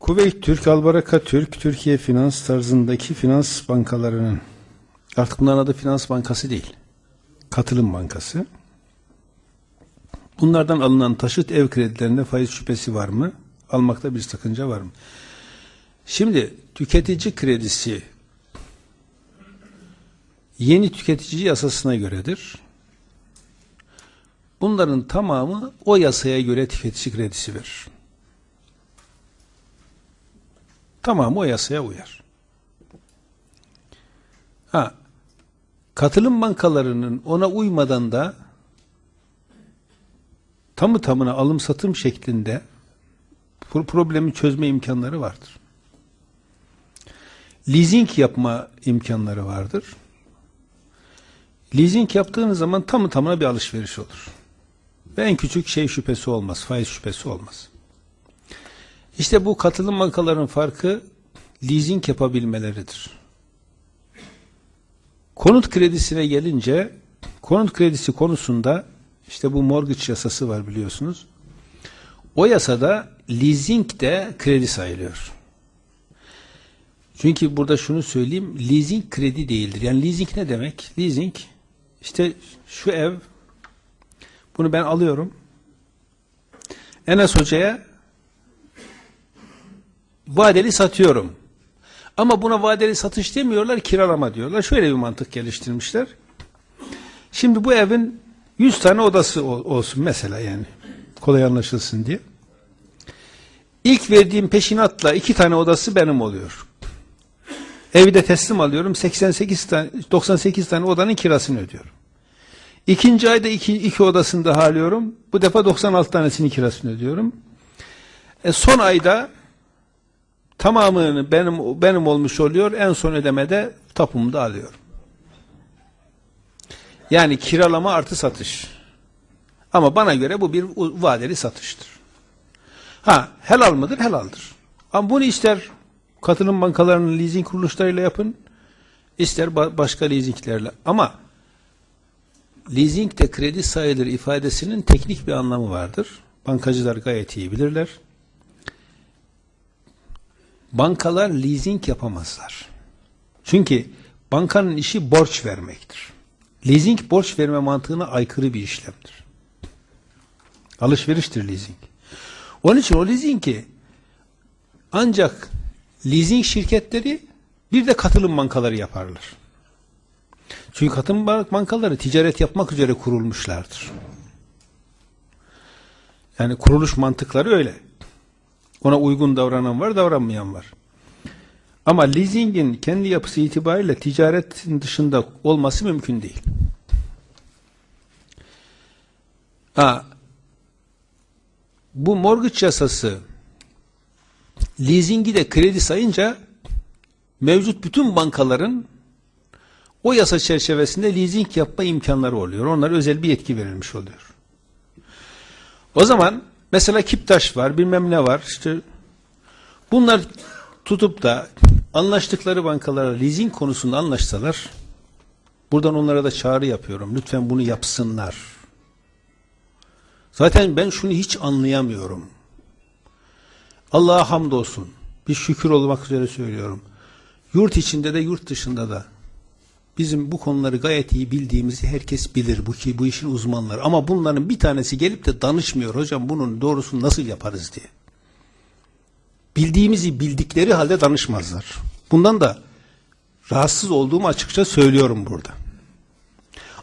Kuveyt Türk, Albaraka Türk, Türkiye finans tarzındaki finans bankalarının artık bunların adı finans bankası değil. Katılım bankası. Bunlardan alınan taşıt ev kredilerinde faiz şüphesi var mı? Almakta bir sakınca var mı? Şimdi tüketici kredisi yeni tüketici yasasına göredir. Bunların tamamı o yasaya göre tüketici kredisi verir. Tamamı o yasaya uyar. Ha, katılım bankalarının ona uymadan da tamı tamına alım satım şeklinde pro- problemi çözme imkanları vardır. Leasing yapma imkanları vardır. Leasing yaptığınız zaman tamı tamına bir alışveriş olur. Ve en küçük şey şüphesi olmaz, faiz şüphesi olmaz. İşte bu katılım bankaların farkı leasing yapabilmeleridir. Konut kredisine gelince konut kredisi konusunda işte bu mortgage yasası var biliyorsunuz. O yasada leasing de kredi sayılıyor. Çünkü burada şunu söyleyeyim, leasing kredi değildir. Yani leasing ne demek? Leasing işte şu ev bunu ben alıyorum. Enes Hoca'ya vadeli satıyorum. Ama buna vadeli satış demiyorlar, kiralama diyorlar. Şöyle bir mantık geliştirmişler. Şimdi bu evin 100 tane odası ol- olsun mesela yani. Kolay anlaşılsın diye. İlk verdiğim peşinatla iki tane odası benim oluyor. Evi de teslim alıyorum. 88 tane, 98 tane odanın kirasını ödüyorum. İkinci ayda iki, iki odasını daha alıyorum. Bu defa 96 tanesinin kirasını ödüyorum. E son ayda tamamını benim benim olmuş oluyor. En son ödemede tapumu da alıyorum. Yani kiralama artı satış. Ama bana göre bu bir vadeli satıştır. Ha helal mıdır? Helaldir. Ama bunu ister katılım bankalarının leasing kuruluşlarıyla yapın, ister ba- başka leasinglerle. Ama leasing de kredi sayılır ifadesinin teknik bir anlamı vardır. Bankacılar gayet iyi bilirler. Bankalar leasing yapamazlar. Çünkü bankanın işi borç vermektir. Leasing borç verme mantığına aykırı bir işlemdir. Alışveriştir leasing. Onun için o leasingi ancak leasing şirketleri bir de katılım bankaları yaparlar. Çünkü katılım ban- bankaları ticaret yapmak üzere kurulmuşlardır. Yani kuruluş mantıkları öyle. Ona uygun davranan var, davranmayan var. Ama leasingin kendi yapısı itibariyle ticaretin dışında olması mümkün değil. Ha, bu mortgage yasası leasingi de kredi sayınca mevcut bütün bankaların o yasa çerçevesinde leasing yapma imkanları oluyor. Onlara özel bir yetki verilmiş oluyor. O zaman mesela Kiptaş var, bilmem ne var. işte bunlar tutup da anlaştıkları bankalara leasing konusunda anlaşsalar buradan onlara da çağrı yapıyorum. Lütfen bunu yapsınlar. Zaten ben şunu hiç anlayamıyorum. Allah'a hamdolsun. Bir şükür olmak üzere söylüyorum. Yurt içinde de yurt dışında da bizim bu konuları gayet iyi bildiğimizi herkes bilir. Bu ki bu işin uzmanları. Ama bunların bir tanesi gelip de danışmıyor hocam bunun doğrusunu nasıl yaparız diye. Bildiğimizi bildikleri halde danışmazlar. Bundan da rahatsız olduğumu açıkça söylüyorum burada.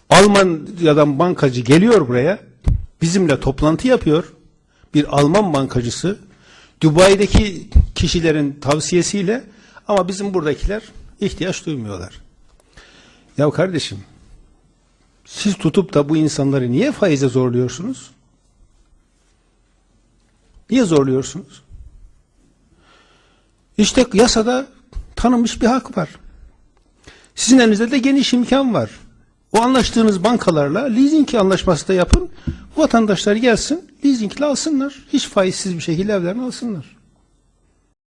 Almanya'dan bankacı geliyor buraya. Bizimle toplantı yapıyor. Bir Alman bankacısı Dubai'deki kişilerin tavsiyesiyle ama bizim buradakiler ihtiyaç duymuyorlar. Ya kardeşim siz tutup da bu insanları niye faize zorluyorsunuz? Niye zorluyorsunuz? İşte yasada tanınmış bir hak var. Sizin elinizde de geniş imkan var. O anlaştığınız bankalarla leasing anlaşması da yapın. Vatandaşlar gelsin, leasingle alsınlar. Hiç faizsiz bir şekilde evlerini alsınlar.